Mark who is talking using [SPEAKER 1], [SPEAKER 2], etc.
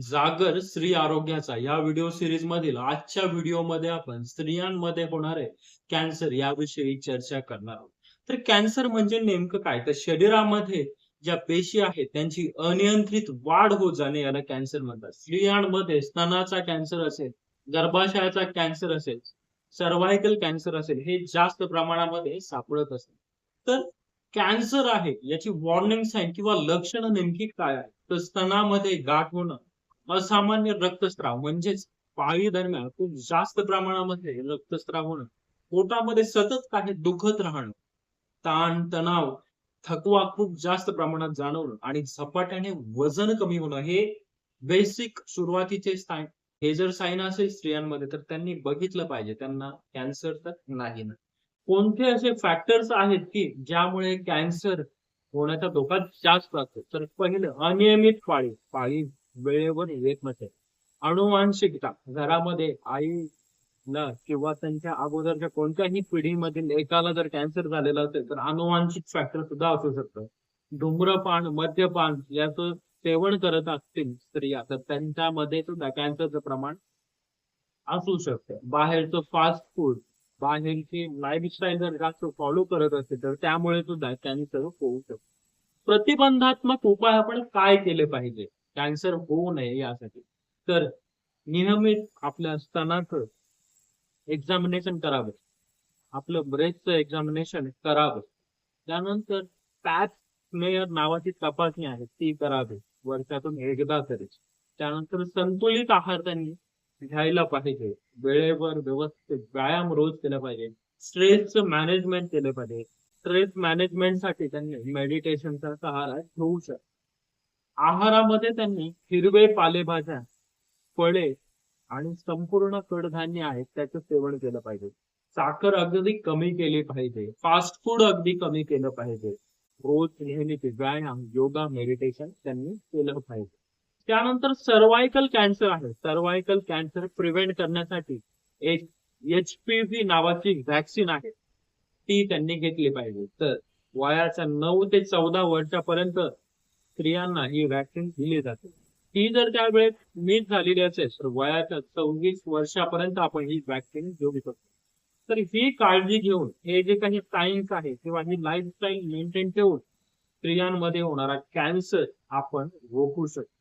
[SPEAKER 1] जागर स्त्री आरोग्याचा. या व्हिडिओ सिरीज मधील आजच्या व्हिडिओमध्ये आपण स्त्रियांमध्ये होणारे कॅन्सर याविषयी चर्चा करणार आहोत. तर कॅन्सर म्हणजे नेमकं काय? तर शरीरामध्ये ज्या पेशी आहेत त्यांची अनियंत्रित वाढ होत जाणे याला कॅन्सर म्हणतात. स्त्रियांमध्ये स्तनाचा कॅन्सर असेल गर्भाशयाचा कॅन्सर असेल सर्व्हायकल कॅन्सर असेल हे जास्त प्रमाणामध्ये सापडत असेल तर कॅन्सर आहे याची वॉर्निंग साईन किंवा लक्षणं नेमकी काय आहे तर स्तनामध्ये गाठ होणं असामान्य रक्तस्राव म्हणजेच पाळी दरम्यान खूप जास्त प्रमाणामध्ये रक्तस्राव होणं पोटामध्ये सतत काही दुखत राहणं ताण तणाव थकवा खूप जास्त प्रमाणात जाणवणं आणि झपाट्याने वजन कमी होणं हे बेसिक सुरुवातीचे साईन हे जर साईन असेल स्त्रियांमध्ये तर त्यांनी बघितलं पाहिजे त्यांना कॅन्सर तर नाही ना. कोणते असे फॅक्टर्स आहेत की ज्यामुळे कॅन्सर होण्याचा धोका जास्त असतो? तर पहिलं अनियमित पाळी. पाळी वेळेवर येत नसेल अनुवांशिकता घरामध्ये आई न किंवा त्यांच्या अगोदरच्या कोणत्याही पिढीमधील एकाला जर कॅन्सर झालेला असेल तर अनुवांशिक फॅक्टर सुद्धा असू शकतं. धूम्रपान मद्यपान याचं सेवन करत असतील स्त्रिया तर त्यांच्यामध्ये सुद्धा कॅन्सरचं प्रमाण असू शकतं. बाहेरचं फास्ट फूड बाहेरची लाईफस्टाईल जर जास्त फॉलो करत असेल तर त्यामुळे सुद्धा कॅन्सर होऊ शकतो. प्रतिबंधात्मक उपाय आपण काय केले पाहिजे? कॅन्सर होऊ नये यासाठी. तर नियमित आपल्या स्तनाचं एक्झामिनेशन करावं. आपलं ब्रेथचं एक्झामिनेशन करावं. त्यानंतर पॅच स्मेअर नावाची तपासणी आहे ती करावी. वर्षातून एकदा तरी. त्यानंतर संतुलित आहार त्यांनी घ्यायला पाहिजे. वेळेवर व्यवस्थित व्यायाम रोज केला पाहिजे. स्ट्रेसचं मॅनेजमेंट केलं पाहिजे. स्ट्रेस मॅनेजमेंटसाठी त्यांनी मेडिटेशनचा सहारा घेऊ शकतो. आहारामध्ये त्यांनी हिरवे पालेभाज्या फळे आणि संपूर्ण कडधान्य आहेत त्याचं सेवन केलं पाहिजे. साखर अगदी कमी केली पाहिजे. फास्ट फूड अगदी कमी केलं पाहिजे. रोज नेहमीचे व्यायाम योगा मेडिटेशन त्यांनी केलं पाहिजे. त्यानंतर सर्वायकल कॅन्सर आहे. सर्वायकल कॅन्सर प्रिव्हेंट करण्यासाठी एक एच पी व्ही नावाची व्हॅक्सिन आहे. ती त्यांनी घेतली पाहिजे. तर वयाच्या नऊ ते चौदा वर्षापर्यंत स्त्रियांना ही व्हॅक्सिन दिली जाते. ही जर त्यावेळेस मीट झालेली असेल तर वयाच्या सव्वीस वर्षापर्यंत आपण ही व्हॅक्सिन घेऊ शकतो. तर ही काळजी घेऊन हे जे काही सायन्स आहे किंवा ही लाईफस्टाईल मेंटेन ठेवून स्त्रियांमध्ये होणारा कॅन्सर आपण रोखू शकतो.